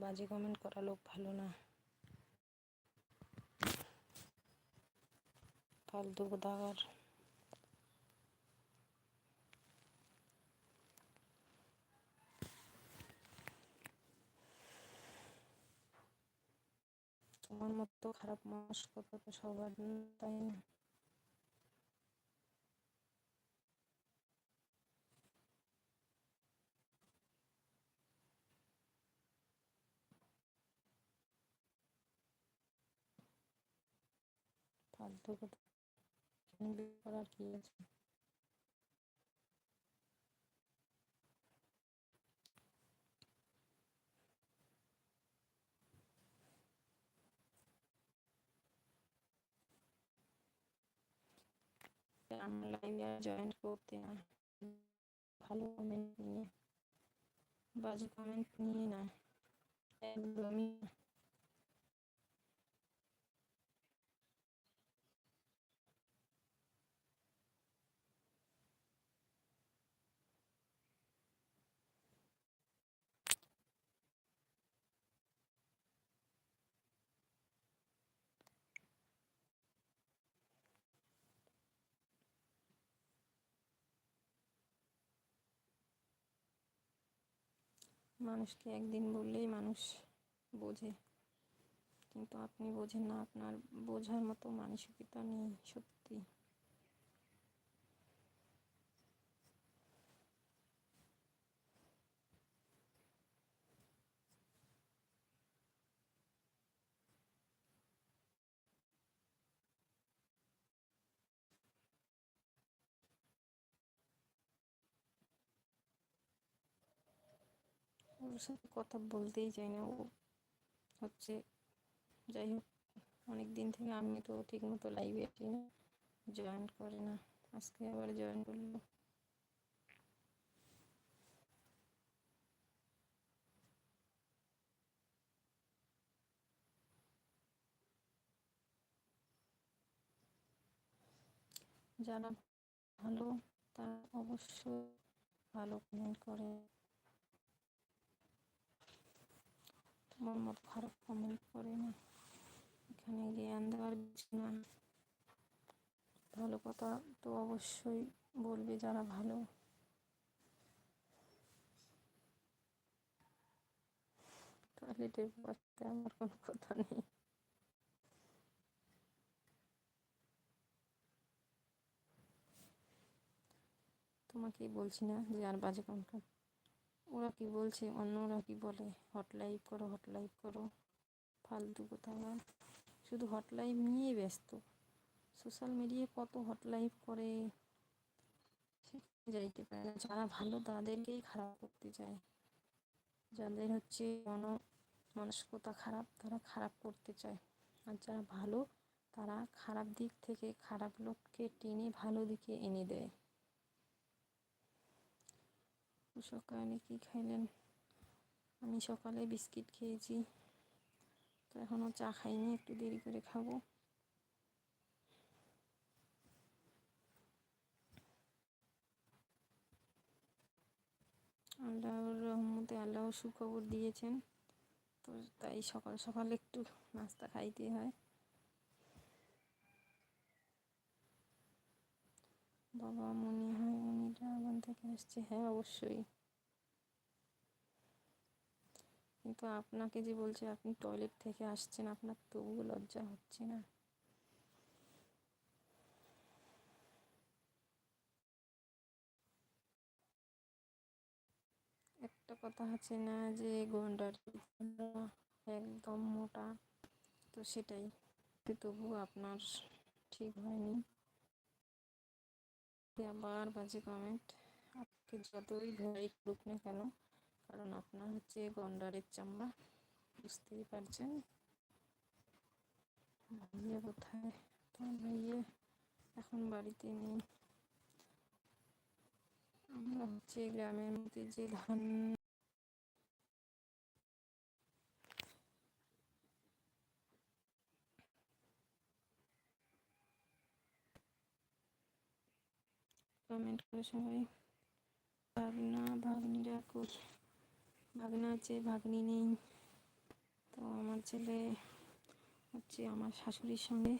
বাজে কমেন্ট করা লোক ভালো না। ফালতু কোথাকার তোমার মতো খারাপ মানুষ কথা তো সবার তাই না? কথা করার কি আছে? আমার জয়েন করতে না। ভালো কমেন্ট নিয়ে, বাজে কমেন্ট নিয়ে না। একদমই না। মানুষকে একদিন বললেই মানুষ বোঝে। কিন্তু আপনি বোঝেন না, আপনার বোঝার মতো মানসিকতা নেই সত্যি। ওর সাথে কথা বলতেই চাই না। ও হচ্ছে, যাই হোক অনেক দিন থেকে আমি তো ঠিক মতো লাইভে আসি না জয়েন করে না। আজকে আবার জয়েন করল। যারা ভালো, তারা অবশ্যই ভালো কমেন্ট করে। তোমার মতো খারাপ কমেন্ট করে না। এখানে জ্ঞান দেওয়ার কিছু না। ভালো কথা তো অবশ্যই বলবে যারা ভালো। টয়লেটের পাশে আমার কোনো কথা নেই। তোমাকেই বলছি না যে আর বাজে কমেন্ট ওরা কি বলছে? অন্যরা কি বলে? হট লাইভ করো হট লাইভ করো। ফালতু কোথাও শুধু হট লাইভ নিয়ে ব্যস্ত। সোশ্যাল মিডিয়ায় কত হট লাইভ করে? যাইতে পারে না। যারা ভালো তাদেরকেই খারাপ করতে চায়। যাদের হচ্ছে মন, মানসিকতা খারাপ, তারা খারাপ করতে চায়। আর যারা ভালো, তারা খারাপ দিক থেকে খারাপ লোককে টেনে ভালো দিকে এনে দেয়। সকালে কি খাইলেন? আমি সকালে বিস্কিট খেয়েছি। তো এখনও চা খাইনি, একটু দেরি করে খাব। আল্লাহর রহমতে আল্লাহ সুখবর দিয়েছেন। তো তাই সকাল সকাল একটু নাস্তা খাইতে হয়। বাবা মনে হয় ড্রাগন থেকে আসছে। হ্যাঁ অবশ্যই। কিন্তু আপনাকে যে বলছে, আপনি টয়লেট থেকে আসছেন, আপনার তবুও লজ্জা হচ্ছে না। একটা কথা আছে না যে, গন্ডার একদম মোটা, তো সেটাই। তবু আপনার ঠিক হয়নি। আবার বাজে কমেন্ট আপনি যতই ভয় করুক না কেন, কারণ আপনার হচ্ছে গন্ডারের চামড়া, বুঝতেই পারছেন? ভাইয়া কোথায়? তোমার ভাইয়া এখন বাড়িতে নেই। আমরা হচ্ছে গ্রামের মধ্যে যে ধান কমেন্ট করে সবাই ভাগনা, ভাগ্নিরা কই? ভাগ্না আছে, ভাগ্নি নেই। তো আমার ছেলে হচ্ছে আমার শাশুড়ির সঙ্গে